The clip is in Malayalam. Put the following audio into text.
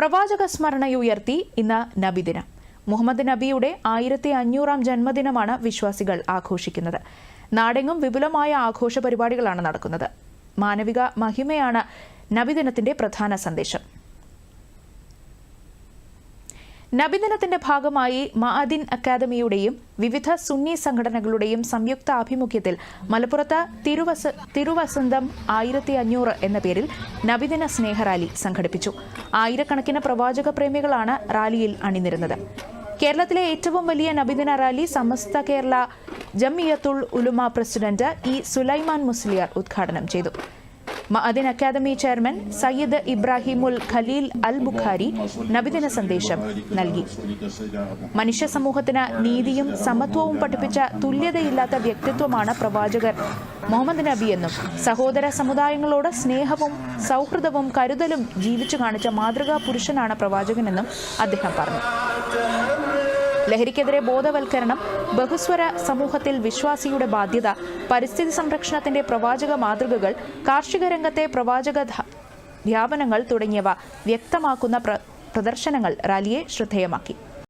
പ്രവാചക സ്മരണയുയർത്തി ഇന്ന് നബിദിനം മുഹമ്മദ് നബിയുടെ ആയിരത്തി അഞ്ഞൂറാം ജന്മദിനമാണ് വിശ്വാസികൾ ആഘോഷിക്കുന്നത്. നാടെങ്ങും വിപുലമായ ആഘോഷ പരിപാടികളാണ് നടക്കുന്നത്. മാനവിക മഹിമയാണ് നബിദിനത്തിന്റെ പ്രധാന സന്ദേശം. നബിദിനത്തിന്റെ ഭാഗമായി മഅദിൻ അക്കാദമിയുടെയും വിവിധ സുന്നി സംഘടനകളുടെയും സംയുക്ത ആഭിമുഖ്യത്തിൽ മലപ്പുറത്ത് തിരുവസ തിരുവസന്തം ആയിരത്തി അഞ്ഞൂറ് എന്ന പേരിൽ നബിദിന സ്നേഹറാലി സംഘടിപ്പിച്ചു. ആയിരക്കണക്കിന് പ്രവാചക പ്രേമികളാണ് റാലിയിൽ അണിനിരുന്നത്. കേരളത്തിലെ ഏറ്റവും വലിയ നബിദിന rally Samastha Kerala Jamiyyathul Ulama president E Sulaiman Musliyar ഉദ്ഘാടനം ചെയ്തു. മഅദിൻ അക്കാദമി ചെയർമാൻ സയ്യിദ് ഇബ്രാഹിമുൽ ഖലീൽ അൽ ബുഖാരി നബിദിന സന്ദേശം നൽകി. മനുഷ്യ സമൂഹത്തിന് നീതിയും സമത്വവും പഠിപ്പിച്ച തുല്യതയില്ലാത്ത വ്യക്തിത്വമാണ് പ്രവാചകർ. മുഹമ്മദ് നബി എന്നും സഹോദര സമുദായങ്ങളോട് സ്നേഹവും സൗഹൃദവും കരുതലും ജീവിച്ചു കാണിച്ച മാതൃകാ പുരുഷനാണ് പ്രവാചകനെന്നും അദ്ദേഹം പറഞ്ഞു. ലഹരിക്കെതിരെ ബോധവൽക്കരണം ബഹുസ്വര സമൂഹത്തിൽ വിശ്വാസിയുടെ ബാധ്യത പരിസ്ഥിതി സംരക്ഷണത്തിന്റെ പ്രവാചക മാതൃകകൾ കാർഷിക രംഗത്തെ പ്രവാചക ധ്യാപനങ്ങൾ തുടങ്ങിയവ വ്യക്തമാക്കുന്ന പ്രദർശനങ്ങൾ റാലിയെ ശ്രദ്ധേയമാക്കി.